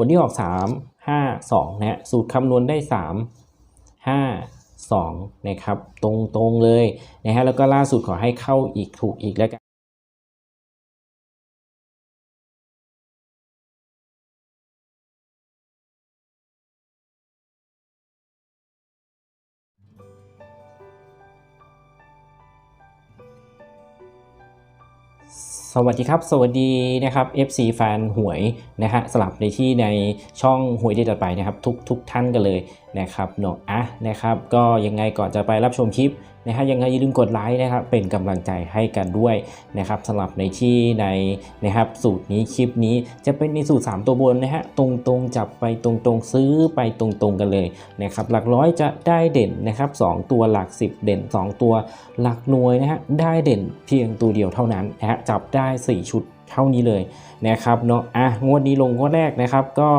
ผลที่ออก 3 5 2นะฮะสูตรคำนวณได้ 3 5 2นะครับตรงตรงๆเลยนะฮะแล้วก็ล่าสุดขอให้เข้าอีกถูกอีกแล้วกัน สวัสดีครับ สวัสดีนะครับ FC แฟนหวยนะฮะสลับในที่ในช่องหวยที่จะไปนะครับ ทุกทุกท่านกันเลยนะครับเนาะอะนะครับ ก็ยังไงก่อนจะไปรับชมคลิปนะฮะยังไงอย่าลืมกดไลค์นะครับเป็นกำลังใจให้กันด้วยนะครับสลับในที่ในนะครับสูตรนี้คลิปนี้จะเป็นในสูตร 3 ตัวบนนะฮะตรงๆจับไปตรงๆซื้อไปตรงๆกันเลยนะครับหลักร้อยจะได้เด่นนะครับ2ตัวหลัก 10 เด่น 2 ตัวหลักหน่วยนะฮะได้เด่นเพียงตัวเดียวเท่านั้นนะฮะจับได้ 4 ชุด เท่านี้เลยนะครับเนาะอะงวดนี้ลงงวดแรกนะครับ ก็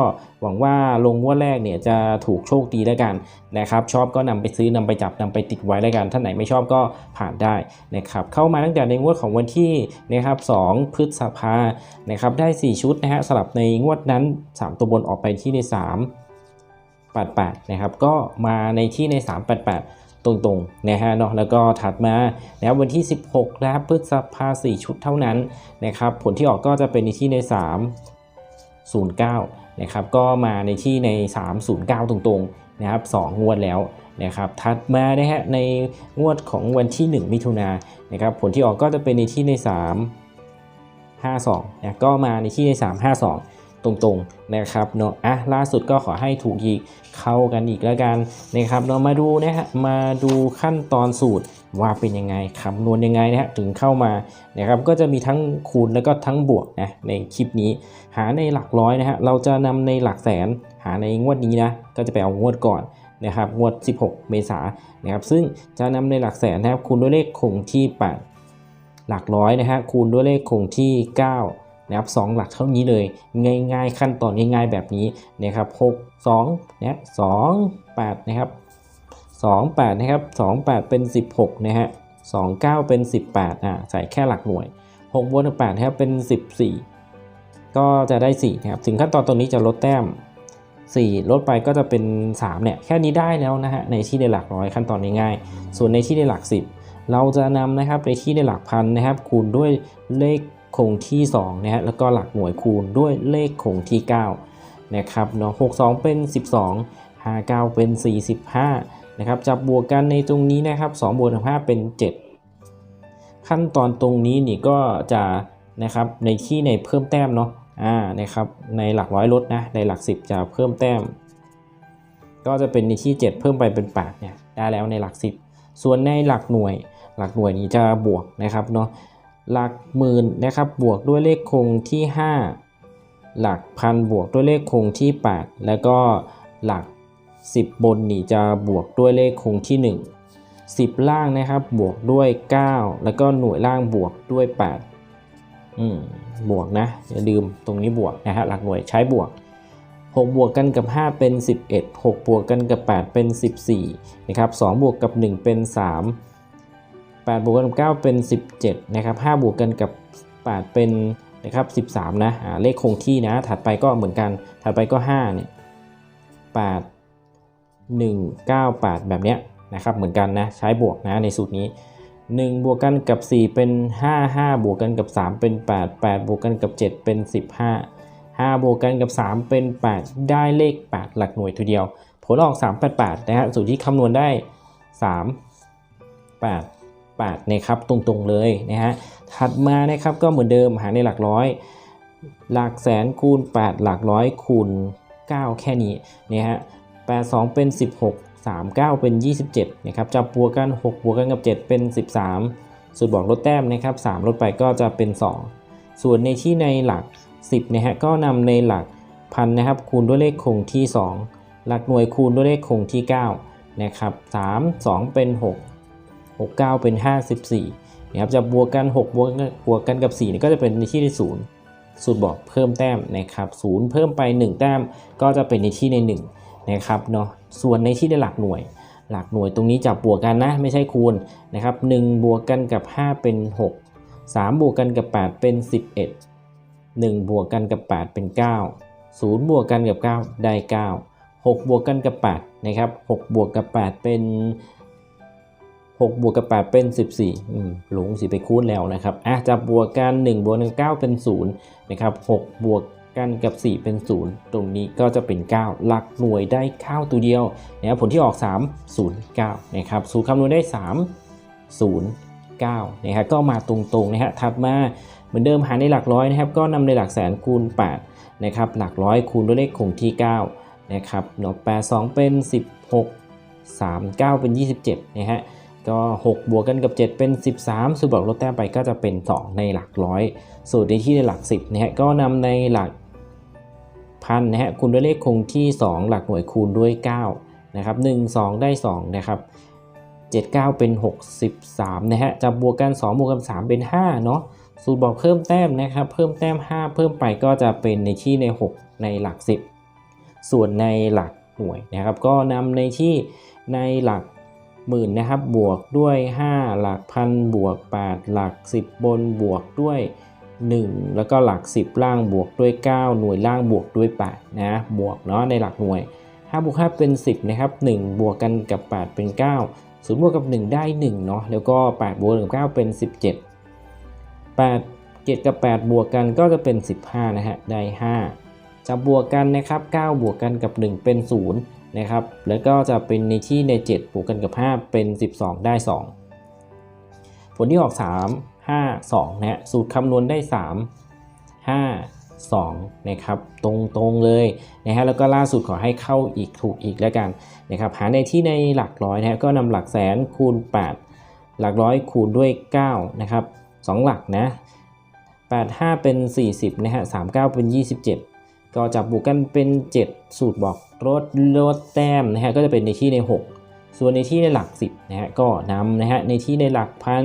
หวังว่าลงงวดแรกเนี่ยจะถูกโชคดีแล้วกันนะครับชอบก็นำไปซื้อนำไปจับนำไปติดไว้แล้วกันท่านไหนไม่ชอบก็ผ่านได้นะครับเข้ามาตั้งแต่ในงวดของวันที่นะครับ2พฤษภานะครับได้ 4 ชุดนะฮะสลับในงวดนั้น 3 ตัวบนออกไปที่ใน 3 88นะครับก็มาในที่ใน 388 ตรงๆนะฮะเนาะแล้วก็ถัดมานะครับวันที่ 16นะครับพฤษภา4ชุดเท่านั้นนะครับผลที่ออกก็จะเป็นในที่ใน 3 09นะครับก็มาในที่ใน 309 ตรงๆนะครับ2งวดแล้วนะครับถัดมานะฮะในงวดของวันที่ 1 มิถุนานนะครับผลที่ออกก็จะเป็นในที่ใน 3 52นะก็มาในที่ใน 352 ตรงๆนะครับเนาะอะล่าสุดก็ขอให้ถูกอีกเข้ากันอีกแล้วกันนะครับเรามาดูนะฮะมาดูขั้นตอนสูตรว่าเป็นยังไงคำนวณยังไงนะฮะถึงเข้ามานะครับก็จะมีทั้งคูณแล้วก็ทั้งบวกนะในคลิปนี้ หาในหลักร้อยนะฮะเราจะนำในหลักแสนหาในงวดนี้นะก็จะไปเอางวดก่อนนะครับงวด 16 เมษายนนะครับซึ่งจะนำในหลักแสนนะครับคูณด้วยเลขคงที่8หลักร้อยนะฮะคูณด้วยเลขคงที่ 9 นะครับสองหลักเท่านี้เลย ง่าย ๆ ขั้นตอนง่าย ๆ แบบนี้นะครับ6 2นะ2 8นะครับ2 8นะครับ2 8เป็น16นะฮะ2 9เป็น18อ่าใส่แค่หลักหน่วย6บวก8นะครับเป็น14ก็จะได้4นะครับถึงขั้นตอนตรงนี้จะลดแต้ม 4 ลดไปก็จะเป็น 3 เนี่ย แค่นี้ได้แล้วนะฮะในที่ในหลักร้อยขั้นตอนง่ายๆส่วนในที่ในหลัก 10 เราจะนำนะครับในที่ในหลักพันนะครับ คูณด้วยเลข คงที่2นะฮะแล้วก็หลักหน่วยคูณด้วยเลขคงที่9นะครับเนาะ62 เป็น 12 59 เป็น 45นะครับจับบวกกันในตรงนี้นะครับ2บวก5เป็น 7 ขั้นตอนตรงนี้นี่ก็จะนะครับในที่ในเพิ่มแต้มเนาะอ่านะครับในหลักร้อยลดนะในหลัก 10 จะเพิ่มแต้ม ก็จะเป็นในที่ 7 เพิ่มไปเป็น8เนี่ยได้แล้วในหลัก 10 ส่วนในหลักหน่วยหลักหน่วยนี้จะบวกนะครับเนาะ หลักหมื่นนะครับบวกด้วยเลขคงที่ 5 หลักพันบวกด้วยเลขคงที่ 8 แล้วก็หลัก 10 บนนี่จะบวกด้วยเลขคงที่ 1 10 ล่างนะครับบวกด้วย 9 แล้วก็หน่วยล่างบวกด้วย 8 อืมบวกนะอย่าลืมตรงนี้บวกนะฮะหลักหน่วยใช้บวก 6 บวกกันกับ 5 เป็น 11 6 บวกกันกับ 8 เป็น 14นะครับ2บวกกับ 1 เป็น 3 8บวกกันกับ9เป็น 17นะครับ5บวกกันกับ 8 เป็นนะครับ13นะอ่าเลขคงที่นะถัดไปก็เหมือนกันถัดไปก็5เนี่ย8 1 9 8 แบบเนี้ยนะครับเหมือนกันนะใช้บวกนะในสูตรนี้ 1 บวกกันกับ 4 เป็น 5 5 บวกกันกับ 3 เป็น 8 8 บวกกันกับ 7 เป็น 15 5 บวกกันกับ 3 เป็น 8 ได้เลข 8 หลักหน่วยทีเดียว ผลออก 388 นะฮะสูตรที่คำนวณได้ 3 8 8นะครับตรงๆเลยนะฮะถัดมานะครับก็เหมือนเดิมหาในหลักร้อย หลักแสนคูณ 8 หลักร้อยคูณ 9 แค่นี้นะฮะ82 เป็น 16 39 เป็น 27นะครับจับบวกกัน 6 บวกกันกับ 7 เป็น 13 สูตรบอกลดแต้มนะครับ3ลดไปก็จะเป็น 2 ส่วนในที่ในหลัก 10นะฮะก็นำในหลักพันนะครับคูณด้วยเลขคงที่ 2 หลักหน่วยคูณด้วยเลขคงที่9นะครับ3 2 เป็น 6 6 9 เป็น 54นะครับจะบวกกัน 6 บวกบวกกันกับ4นี่ก็จะเป็นในที่ที่0สูตรบอกเพิ่มแต้มนะครับ0เพิ่มไป 1 แต้มก็จะเป็นในที่ใน 1 นะครับเนาะส่วนในที่ในหลักหน่วย หลักหน่วยตรงนี้จับบวกกันนะ ไม่ใช่คูณนะครับ1บวกกันกับ 5 เป็น 6 3 บวกกันกับ 8 เป็น 11 1 บวกกันกับ 8 เป็น 9 0 บวกกันกับ 9 ได้ 9 6 บวกกันกับ 8 นะครับ 6 บวกกับ 8 เป็น 6 บวกกับ 8 เป็น 14อืมหลงสิไปคูณแล้วนะครับอะจะบวกกัน 1 บวก1 9 เป็น 0 นะครับ 6 บวกกันกับ 4 เป็น 0 ตรงนี้ก็จะเป็น 9 หลักหน่วยได้9ตัวเดียวนะครับผลที่ออก 3 0 9 นะครับสูตรคำนวณได้ 3 0 9นะครับก็มาตรงๆนะฮะถัดมาเหมือนเดิมหารในหลักร้อยนะครับ ก็นำในหลักแสนคูณ8นะครับหลักร้อยคูณด้วยเลขคงที่9นะครับเนาะ8 2เป็น 16 3 9 เป็น 27นะฮะ ก็ 6 บวกกันกับ 7 เป็น 13สูตรบอกลดแต้มไปก็จะเป็น 2 ในหลักร้อยสูตรในที่ในหลัก 10นะฮะก็นำในหลักพันนะฮะคูณด้วยเลขคงที่ 2 หลักหน่วยคูณด้วย9นะครับ1 2 ได้ 2 นะครับ 7 9 เป็น 63นะฮะจะบวกกัน 2 บวกกัน3เป็น 5 เนาะสูตรบอกเพิ่มแต้มนะครับ เพิ่มแต้ม 5 เพิ่มไปก็จะเป็นในที่ใน 6 ในหลัก 10 ส่วนในหลักหน่วยนะครับ ก็นำในที่ในหลัก หมื่นนะครับบวกด้วย 5 หลักพันบวก 8 หลัก 10 บนบวกด้วย 1 แล้วก็หลัก 10 ล่างบวกด้วย 9 หน่วยล่างบวกด้วย8นะบวกเนาะในหลักหน่วย5บวก5เป็น 10นะครับ1 บวกกันกับ 8 เป็น 9 0 บวกกับ 1 ได้1เนาะแล้วก็ 8 บวกกับ9เป็น 17 8 7 กับ 8 บวกกันก็จะเป็น 15 นะฮะได้ 5 จะบวกกันนะครับ 9 บวกกันกับ 1 เป็น 0 นะครับ แล้วก็จะเป็นในที่ใน 7 บวกกันกับ 5 เป็น 12 ได้ 2 ผลที่ออก 3 5 2นะฮะสูตรคำนวณได้ 3 5 2นะครับตรงๆเลยนะฮะแล้วก็ล่าสุดขอให้เข้าอีกถูกอีกแล้วกันนะครับหาในที่ในหลักร้อยนะฮะก็นำหลักแสนคูณ 8 หลักร้อยคูณด้วย9นะครับ2หลักนะ8 5 เป็น 40นะฮะ39 เป็น 27 ก็จับบวกกันเป็น 7 สูตรบอกลดลดแต้มนะฮะก็จะเป็นในที่ใน 6 ส่วนในที่ในหลัก 10นะฮะก็นำนะฮะในที่ในหลักพัน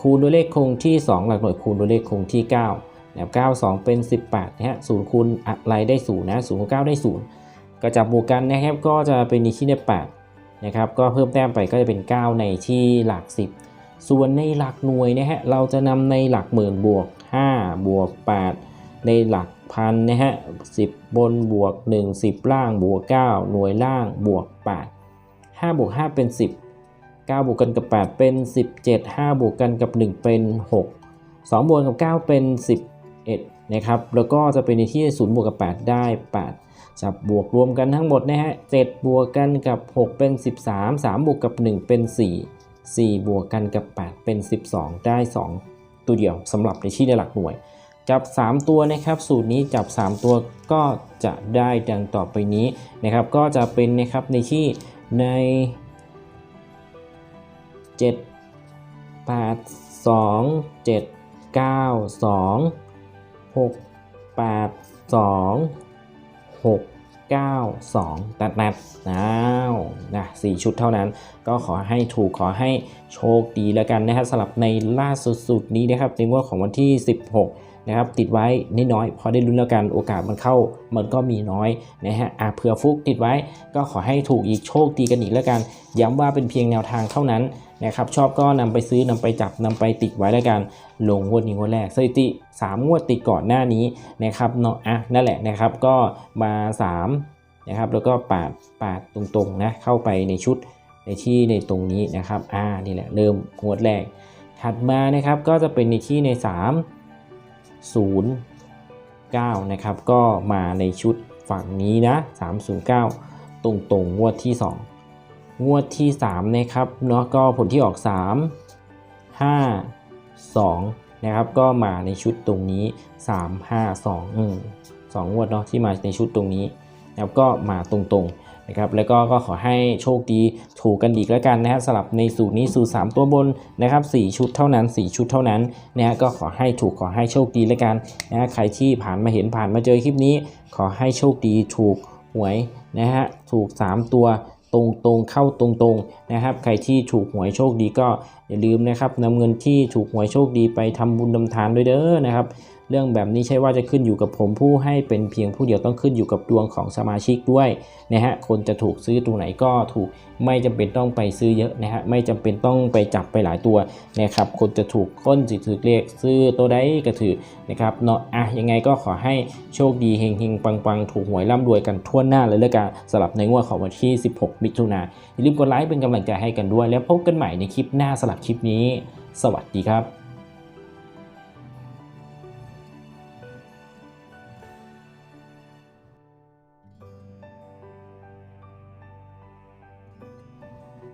คูณด้วยเลขคงที่ 2 หลักหน่วยคูณด้วยเลขคงที่9นะครับ9 2 เป็น 18นะฮะ0คูณอะไรได้0นะ0คูณ9ได้ 0 ก็จับบวกกันนะครับก็จะเป็นในที่ใน8นะครับก็เพิ่มแต้มไปก็จะเป็น 9 ในที่หลัก 10 ส่วนในหลักหน่วยนะฮะเราจะนำในหลักหมื่นบวก5บวก8 ในหลักพันนะฮะ10บนบวก 1 10 ล่างบวก 9 หน่วยล่างบวก 8 5บวก5เป็น 10 9บวกกันกับ 8 เป็น 17 5บวกกันกับ 1 เป็น 6 2บวกกับ 9 เป็น 11 นะครับ แล้วก็จะเป็นในที่ 0 บวกกับ 8 ได้ 8 จับบวกรวมกันทั้งหมดนะฮะ7บวกกันกับ 6 เป็น 13 3 บวกกับ 1 เป็น 4 4 บวกกันกับ 8 เป็น 12 ได้ 2 ตัวเดียวสำหรับในที่ในหลักหน่วย จับ 3 ตัวนะครับ สูตรนี้จับ 3 ตัวก็จะได้ดังต่อไปนี้นะครับ ก็จะเป็นนะครับในที่ใน 7 8 2 7 9 2 6 8 2 6 9 2 ตัดนัดอ้าวนะ4ชุดเท่านั้น ก็ขอให้ถูกขอให้โชคดีแล้วกันนะครับสำหรับในล่าสุดๆนี้นะครับในงวดของวันที่ 16 นะครับติดไว้นิดน้อยพอได้ลุ้นแล้วกันโอกาสมันเข้ามันก็มีน้อยนะฮะอะเผื่อฟุกติดไว้ก็ขอให้ถูกอีกโชคดีกันอีกแล้วกัน ย้ำว่าเป็นเพียงแนวทางเท่านั้นนะครับชอบก็นำไปซื้อนำไปจับนำไปติดไว้แล้วกัน ลงงวดนี้งวดแรกสถิติ 3 งวดติดก่อนหน้านี้นะครับเนาะอะนั่นแหละนะครับก็มา 3 นะครับ แล้วก็8 8ตรงๆนะเข้าไปในชุดในที่ในตรงนี้นะครับอ่านี่แหละเริ่มงวดแรก ถัดมานะครับก็จะเป็นในที่ใน 3 9 นะครับ ก็มาในชุดฝั่งนี้นะ 309 ตรงๆงงวดที่ 2 งวดที่ 3 นะครับเนาะก็ผลที่ออก 3 5 2 นะครับ ก็มาในชุดตรงนี้ 3 5 2 อืมสองงวดเนาะที่มาในชุดตรงนี้นะครับก็มาตรงๆ นะครับแล้วก็ก็ขอให้โชคดีถูกกันอีกแล้วกันนะครับสลับในสูตรนี้สูตร3 ตัวบนนะครับ4ชุดเท่านั้น 4 ชุดเท่านั้นนะฮะก็ขอให้ถูกขอให้โชคดีแล้วกันนะฮะใครที่ผ่านมาเห็นผ่านมาเจอคลิปนี้ ขอให้โชคดีถูกหวยนะฮะถูก 3 ตัวตรงตรงๆเข้าตรงตรงๆนะครับ ใครที่ถูกหวยโชคดีก็อย่าลืมนะครับนำเงินที่ถูกหวยโชคดีไปทำบุญทำทานด้วยเด้อนะครับ เรื่องแบบนี้ใช่ว่าจะขึ้นอยู่กับผมผู้ให้เป็นเพียงผู้เดียวต้องขึ้นอยู่กับดวงของสมาชิกด้วยนะฮะคนจะถูกซื้อตัวไหนก็ถูก ไม่จำเป็นต้องไปซื้อเยอะนะฮะไม่จำเป็นต้องไปจับไปหลายตัวนะครับคนจะถูกค้นสิถือเลขซื้อตัวใดก็ถือนะครับเนาะอะยังไงก็ขอให้โชคดีเฮงเฮงปังปังถูกหวยร่ำรวยกันทั่วหน้าเลยแล้วกันสำหรับในงวดของวันที่ 16 มิถุนายนอย่าลืมกดไลค์เป็นกำลังใจให้กันด้วย แล้วพบกันใหม่ในคลิปหน้าสำหรับคลิปนี้ สวัสดีครับ